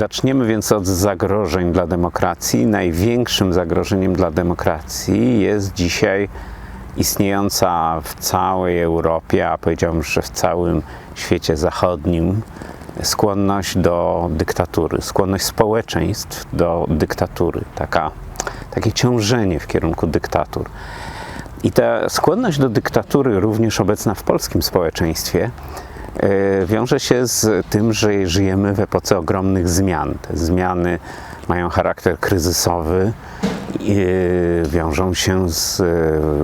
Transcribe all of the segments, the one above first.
Zaczniemy więc od zagrożeń dla demokracji. Największym zagrożeniem dla demokracji jest dzisiaj istniejąca w całej Europie, a powiedziałbym, że w całym świecie zachodnim, skłonność do dyktatury, skłonność społeczeństw do dyktatury, taka, takie ciążenie w kierunku dyktatur. I ta skłonność do dyktatury, również obecna w polskim społeczeństwie, wiąże się z tym, że żyjemy w epoce ogromnych zmian. Te zmiany mają charakter kryzysowy, i e, wiążą się z e,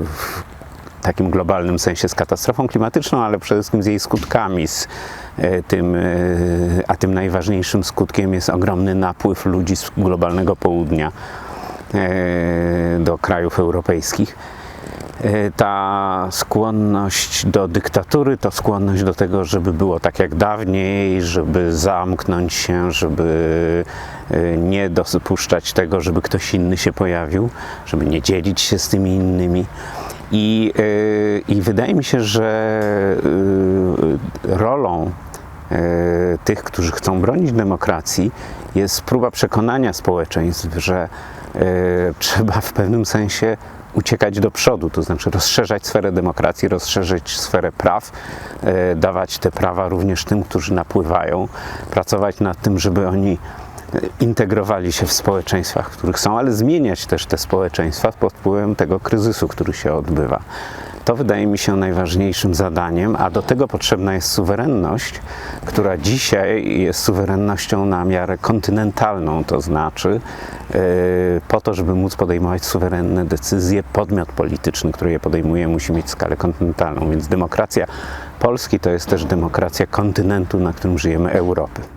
w takim globalnym sensie z katastrofą klimatyczną, ale przede wszystkim z jej skutkami. Z e, tym, e, a tym najważniejszym skutkiem jest ogromny napływ ludzi z globalnego południa e, do krajów europejskich. E, Ta skłonność do dyktatury to skłonność do tego, żeby było tak jak dawniej, żeby zamknąć się, żeby e, nie dopuszczać tego, żeby ktoś inny się pojawił, żeby nie dzielić się z tymi innymi. I, e, i wydaje mi się, że rolą tych, którzy chcą bronić demokracji, jest próba przekonania społeczeństw, że trzeba w pewnym sensie uciekać do przodu, to znaczy rozszerzać sferę demokracji, rozszerzyć sferę praw, e, dawać te prawa również tym, którzy napływają, pracować nad tym, żeby oni e, integrowali się w społeczeństwach, w których są, ale zmieniać też te społeczeństwa pod wpływem tego kryzysu, który się odbywa. To wydaje mi się najważniejszym zadaniem, a do tego potrzebna jest suwerenność, która dzisiaj jest suwerennością na miarę kontynentalną, to znaczy e, po to, żeby móc podejmować suwerenne decyzje, podmiot polityczny, który je podejmuje, musi mieć skalę kontynentalną, więc demokracja Polski to jest też demokracja kontynentu, na którym żyjemy, Europy.